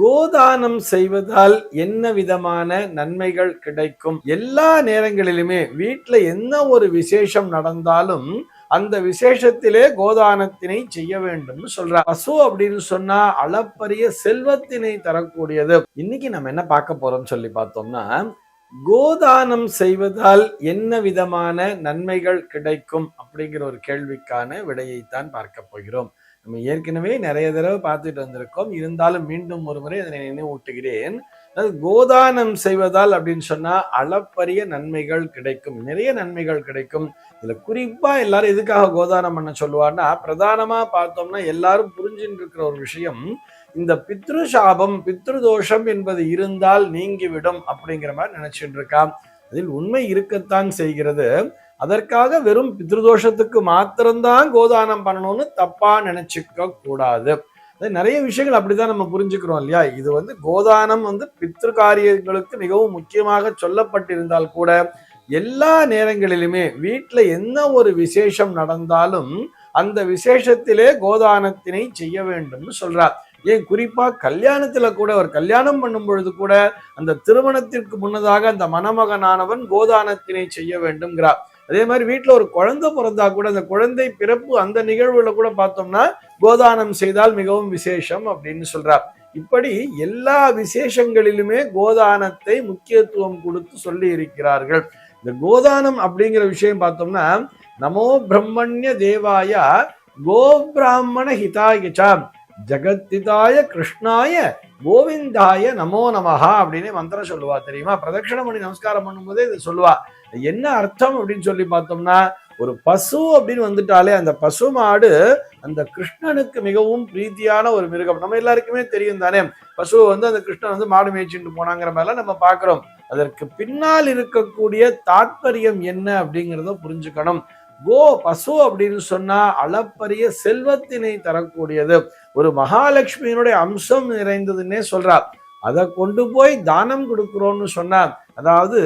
கோதானம் செய்வதால் என்ன விதமான நன்மைகள் கிடைக்கும்? எல்லா நேரங்களிலுமே வீட்டில் என்ன ஒரு விசேஷம் நடந்தாலும் அந்த விசேஷத்திலே கோதானத்தினை செய்ய வேண்டும் சொல்ற. பசு அப்படின்னு சொன்னா அளப்பரிய செல்வத்தினை தரக்கூடியது. இன்னைக்கு நம்ம என்ன பார்க்க போறோம் சொல்லி பார்த்தோம்னா கோதானம் செய்வதால் என்ன விதமான நன்மைகள் கிடைக்கும் அப்படிங்கிற ஒரு கேள்விக்கான விடையைத்தான் பார்க்க போகிறோம். நம்ம ஏற்கனவே நிறைய தடவை பார்த்துட்டு வந்திருக்கோம். இருந்தாலும் மீண்டும் ஒரு முறை அதனை நினைவூட்டுகிறேன். அதாவது கோதானம் செய்வதால் அப்படின்னு சொன்னா அளப்பரிய நன்மைகள் கிடைக்கும். நிறைய நன்மைகள் கிடைக்கும். இதுல குறிப்பா எல்லாரும் எதுக்காக கோதானம் பண்ண சொல்லுவார்னா பிரதானமா பார்த்தோம்னா எல்லாரும் புரிஞ்சுட்டு இருக்கிற ஒரு விஷயம் இந்த பித்ரு சாபம் பித்ரு தோஷம் என்பது இருந்தால் நீங்கிவிடும் அப்படிங்கிற மாதிரி நினைச்சிட்டு இருக்கான் அதில் உண்மை இருக்கத்தான் செய்கிறது. அதற்காக வெறும் பித்ருதோஷத்துக்கு மாத்திரம்தான் கோதானம் பண்ணணும்னு தப்பா நினைச்சுக்க கூடாது. அது நிறைய விஷயங்கள் அப்படிதான் நம்ம புரிஞ்சுக்கிறோம் இல்லையா? இது வந்து கோதானம் வந்து பித்ரு காரியங்களுக்கு மிகவும் முக்கியமாக சொல்லப்பட்டிருந்தால் கூட எல்லா நேரங்களிலுமே வீட்டில் என்ன ஒரு விசேஷம் நடந்தாலும் அந்த விசேஷத்திலே கோதானத்தினை செய்ய வேண்டும்னு சொல்றார். ஏன் குறிப்பாக கல்யாணத்தில் கூட ஒரு கல்யாணம் பண்ணும் பொழுது கூட அந்த திருமணத்திற்கு முன்னதாக அந்த மணமகனானவன் கோதானத்தினை செய்ய வேண்டும்ங்கிறார். அதே மாதிரி வீட்டில் ஒரு குழந்தை பிறந்தா கூட அந்த குழந்தை பிறப்பு அந்த நிகழ்வுல கூட பார்த்தோம்னா கோதானம் செய்தால் மிகவும் விசேஷம் அப்படின்னு சொல்றார். இப்படி எல்லா விசேஷங்களிலுமே கோதானத்தை முக்கியத்துவம் கொடுத்து சொல்லி இருக்கிறார்கள். இந்த கோதானம் அப்படிங்கிற விஷயம் பார்த்தோம்னா நமோ பிரம்மண்ய தேவாய கோ பிராமண ஹிதாயச்சாம் ஜகத்திதாய கிருஷ்ணாய கோவிந்தாய நமோ நமஹா அப்படின்னு மந்திரம் சொல்லுவா தெரியுமா? பிரதட்சணம் பண்ணி நமஸ்காரம் பண்ணும்போதே இது சொல்லுவா. என்ன அர்த்தம் அப்படின்னு சொல்லி பார்த்தோம்னா ஒரு பசு அப்படின்னு வந்துட்டாலே அந்த பசு மாடு அந்த கிருஷ்ணனுக்கு மிகவும் பிரீத்தியான ஒரு மிருகம். நம்ம எல்லாருக்குமே தெரியும் தானே? பசுவை வந்து அந்த கிருஷ்ணன் வந்து மாடு மேய்ச்சிட்டு போனாங்கிற மாதிரிலாம் நம்ம பார்க்குறோம். அதற்கு பின்னால் இருக்கக்கூடிய தாத்பரியம் என்ன அப்படிங்கிறத புரிஞ்சுக்கணும். கோ பசு அப்படின்னு சொன்னா அளப்பரிய செல்வத்தினை தரக்கூடியது. ஒரு மகாலட்சுமியினுடைய அம்சம் நிறைந்ததுன்னே சொல்றார் அதை கொண்டு போய் தானம் கொடுக்கிறோம்னு சொன்னார் அதாவது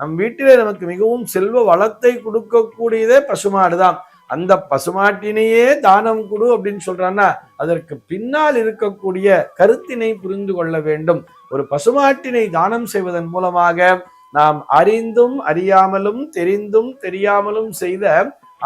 நம் வீட்டிலே நமக்கு மிகவும் செல்வ வளத்தை கொடுக்கக்கூடியதே பசுமாடு தான் அந்த பசுமாட்டினையே தானம் கொடு அப்படின்னு சொல்றான்னா அதற்கு பின்னால் இருக்கக்கூடிய கருத்தினை புரிந்து கொள்ள வேண்டும். ஒரு பசுமாட்டினை தானம் செய்வதன் மூலமாக நாம் அறிந்தும் அறியாமலும் தெரிந்தும் தெரியாமலும் செய்த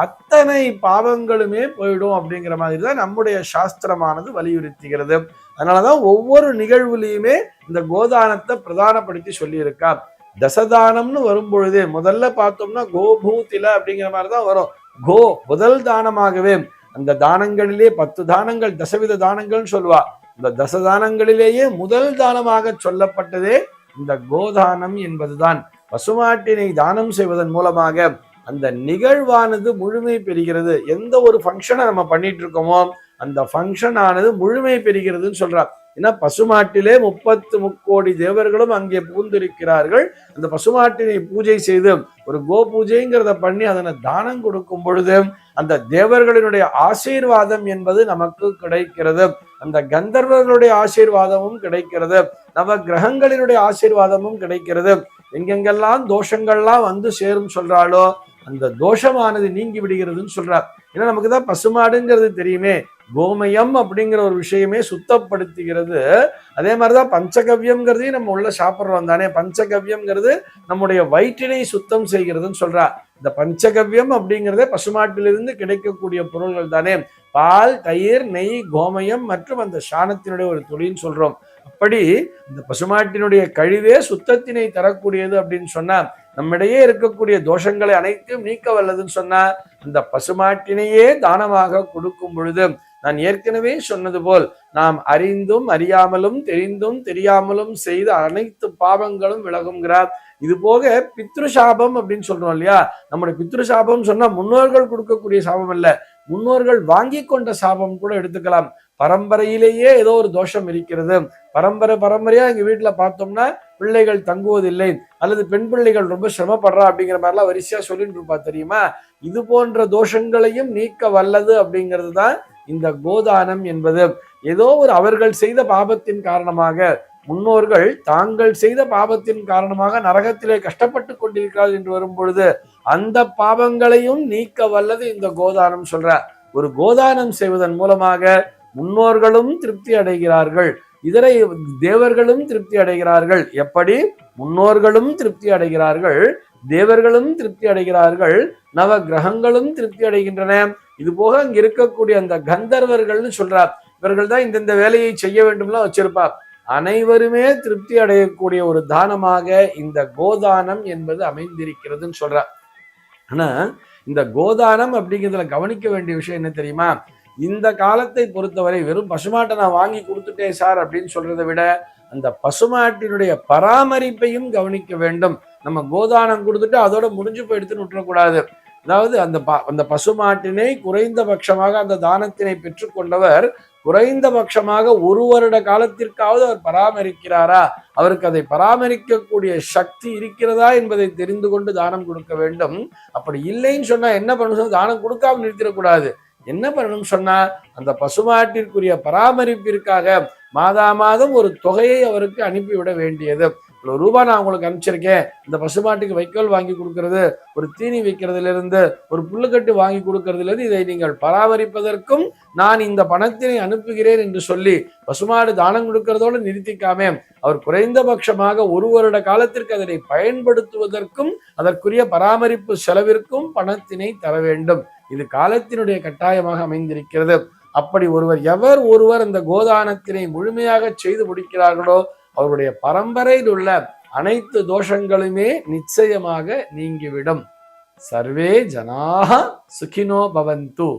அத்தனை பாவங்களுமே போயிடும் அப்படிங்கிற மாதிரி தான் நம்முடைய சாஸ்திரமானது வலியுறுத்துகிறது. அதனாலதான் ஒவ்வொரு நிகழ்வுலையுமே இந்த கோதானத்தை பிரதானப்படுத்தி சொல்லியிருக்கா தசதானம்னு வரும்பொழுதே முதல்ல பார்த்தோம்னா கோபூத்தில அப்படிங்கிற மாதிரி தான் வரும். கோ முதல் தானமாகவே அந்த தானங்களிலே பத்து தானங்கள் தசவித தானங்கள்னு சொல்லுவா. இந்த தசதானங்களிலேயே முதல் தானமாக சொல்லப்பட்டதே இந்த கோதானம் என்பதுதான் பசுமாட்டினை தானம் செய்வதன் மூலமாக அந்த நிகழ்வானது முழுமை பெறுகிறது. எந்த ஒரு ஃபங்க்ஷனை நம்ம பண்ணிட்டு இருக்கோமோ அந்த ஃபங்க்ஷன் ஆனது முழுமை பெறுகிறதுன்னு சொல்றார். ஏன்னா பசுமாட்டிலே முப்பத்து முக்கோடி தேவர்களும் அங்கே புகுந்திருக்கிறார்கள் அந்த பசுமாட்டினை பூஜை செய்து ஒரு கோ பூஜைங்கிறத பண்ணி அதனை தானம் கொடுக்கும் பொழுது அந்த தேவர்களினுடைய ஆசீர்வாதம் என்பது நமக்கு கிடைக்கிறது. அந்த கந்தர்வர்களுடைய ஆசீர்வாதமும் கிடைக்கிறது. நவ கிரகங்களினுடைய ஆசீர்வாதமும் கிடைக்கிறது. எங்கெங்கெல்லாம் தோஷங்கள்லாம் வந்து சேரும் சொல்றாளோ அந்த தோஷமானது நீங்கி விடுகிறதுன்னு சொல்றார். ஏன்னா நமக்கு தான் பசுமாடுங்கிறது தெரியுமே. கோமயம் அப்படிங்கிற ஒரு விஷயமே சுத்தப்படுத்துகிறது. அதே மாதிரிதான் பஞ்சகவ்யம்ங்கிறதையும் நம்ம உள்ள சாப்பிட்றோம் தானே. பஞ்சகவ்யம்ங்கிறது நம்முடைய வயிற்றினை சுத்தம் செய்கிறதுன்னு சொல்றா. இந்த பஞ்சகவ்யம் அப்படிங்கிறதே பசுமாட்டிலிருந்து கிடைக்கக்கூடிய பொருள்கள் தானே. பால் தயிர் நெய் கோமயம் மற்றும் அந்த சாணத்தினுடைய ஒரு தொழில்னு சொல்றோம். அப்படி இந்த பசுமாட்டினுடைய கழிவே சுத்தத்தினை தரக்கூடியது அப்படின்னு சொன்னா நம்மிடையே இருக்கக்கூடிய தோஷங்களை அனைத்தையும் நீக்க வல்லதுன்னு சொன்னா அந்த பசுமாட்டினையே தானமாக கொடுக்கும் பொழுது நான் ஏற்கனவே சொன்னது போல் நாம் அறிந்தும் அறியாமலும் தெரிந்தும் தெரியாமலும் செய்த அனைத்து பாவங்களும் விலகுங்கிறார் இது போக பித்ரு சாபம் அப்படின்னு சொல்றோம் இல்லையா? நம்முடைய பித்ரு சாபம் சொன்னா முன்னோர்கள் கொடுக்கக்கூடிய சாபம் அல்ல. முன்னோர்கள் வாங்கி கொண்ட சாபம் கூட எடுத்துக்கலாம். பரம்பரையிலேயே ஏதோ ஒரு தோஷம் இருக்கிறது. பரம்பரை பரம்பரையா எங்க வீட்டுல பார்த்தோம்னா பிள்ளைகள் தங்குவதில்லை. அல்லது பெண் பிள்ளைகள் ரொம்ப சிரமப்படுறா அப்படிங்கிற மாதிரிலாம் வரிசையா சொல்லிட்டு இருப்பா தெரியுமா? இது போன்ற தோஷங்களையும் நீக்க வல்லது அப்படிங்கிறது தான் இந்த கோதானம் என்பது ஏதோ ஒரு அவர்கள் செய்த பாபத்தின் காரணமாக முன்னோர்கள் தாங்கள் செய்த பாபத்தின் காரணமாக நரகத்திலே கஷ்டப்பட்டு கொண்டிருக்கிறார்கள் என்று வரும் பொழுது அந்த பாவங்களையும் நீக்க வல்லது இந்த கோதானம் சொல்ற ஒரு கோதானம் செய்வதன் மூலமாக முன்னோர்களும் திருப்தி அடைகிறார்கள். இதர தேவர்களும் திருப்தி அடைகிறார்கள். எப்படி? முன்னோர்களும் திருப்தி அடைகிறார்கள். தேவர்களும் திருப்தி அடைகிறார்கள். நவ கிரகங்களும் திருப்தி அடைகின்றன. இது போக அங்க இருக்கக்கூடிய அந்த கந்தர்வர்கள்னு சொல்றார். இவர்கள் தான் இந்தந்த வேலையை செய்ய வேண்டும்லாம் வச்சிருப்பார். அனைவருமே திருப்தி அடையக்கூடிய ஒரு தானமாக இந்த கோதானம் என்பது அமைந்திருக்கிறதுன்னு சொல்றார். ஆனா இந்த கோதானம் அப்படிங்கிறதுல கவனிக்க வேண்டிய விஷயம் என்ன தெரியுமா? இந்த காலத்தை பொறுத்தவரை வெறும் பசுமாட்டை நான் வாங்கி கொடுத்துட்டேன் சார் அப்படின்னு சொல்றதை விட அந்த பசுமாட்டினுடைய பராமரிப்பையும் கவனிக்க வேண்டும். நம்ம கோதானம் கொடுத்துட்டு அதோட முடிஞ்சு போயிடுத்துன்னு விட்டுறக்கூடாது. அதாவது அந்த ப அந்த பசுமாட்டினை குறைந்தபட்சமாக அந்த தானத்தினை பெற்றுக்கொண்டவர் குறைந்தபட்சமாக ஒரு வருட காலத்திற்காவது அவர் பராமரிக்கிறாரா? அவருக்கு அதை பராமரிக்கக்கூடிய சக்தி இருக்கிறதா என்பதை தெரிந்து கொண்டு தானம் கொடுக்க வேண்டும். அப்படி இல்லைன்னு சொன்னா என்ன பண்ணணும்? தானம் கொடுக்காம நிறுத்திடக்கூடாது. என்ன பண்ணணும் சொன்னா அந்த பசுமாட்டிற்குரிய பராமரிப்பிற்காக மாதா மாதம் ஒரு தொகையை அவருக்கு அனுப்பிவிட வேண்டியது. இவ்வளோ ரூபா நான் உங்களுக்கு அனுப்பிச்சிருக்கேன். இந்த பசுமாட்டுக்கு வைக்கோல் வாங்கி கொடுக்கறது ஒரு தீனி வைக்கிறதுல இருந்து ஒரு புல்லுக்கட்டு வாங்கி கொடுக்கறதுல இருந்து இதை நீங்கள் பராமரிப்பதற்கும் நான் இந்த பணத்தினை அனுப்புகிறேன் என்று சொல்லி பசுமாடு தானம் கொடுக்கறதோடு நிறுத்திக்காமே அவர் குறைந்தபட்சமாக ஒரு வருட காலத்திற்கு அதனை பயன்படுத்துவதற்கும் அதற்குரிய பராமரிப்பு செலவிற்கும் பணத்தினை தர வேண்டும். இது காலத்தினுடைய கட்டாயமாக அமைந்திருக்கிறது. அப்படி ஒருவர் எவர் ஒருவர் அந்த கோதானத்தினை முழுமையாக செய்து முடிக்கிறார்களோ அவருடைய பரம்பரையில் உள்ள அனைத்து தோஷங்களுமே நிச்சயமாக நீங்கிவிடும். சர்வே ஜனாக சுகினோ பவந்து.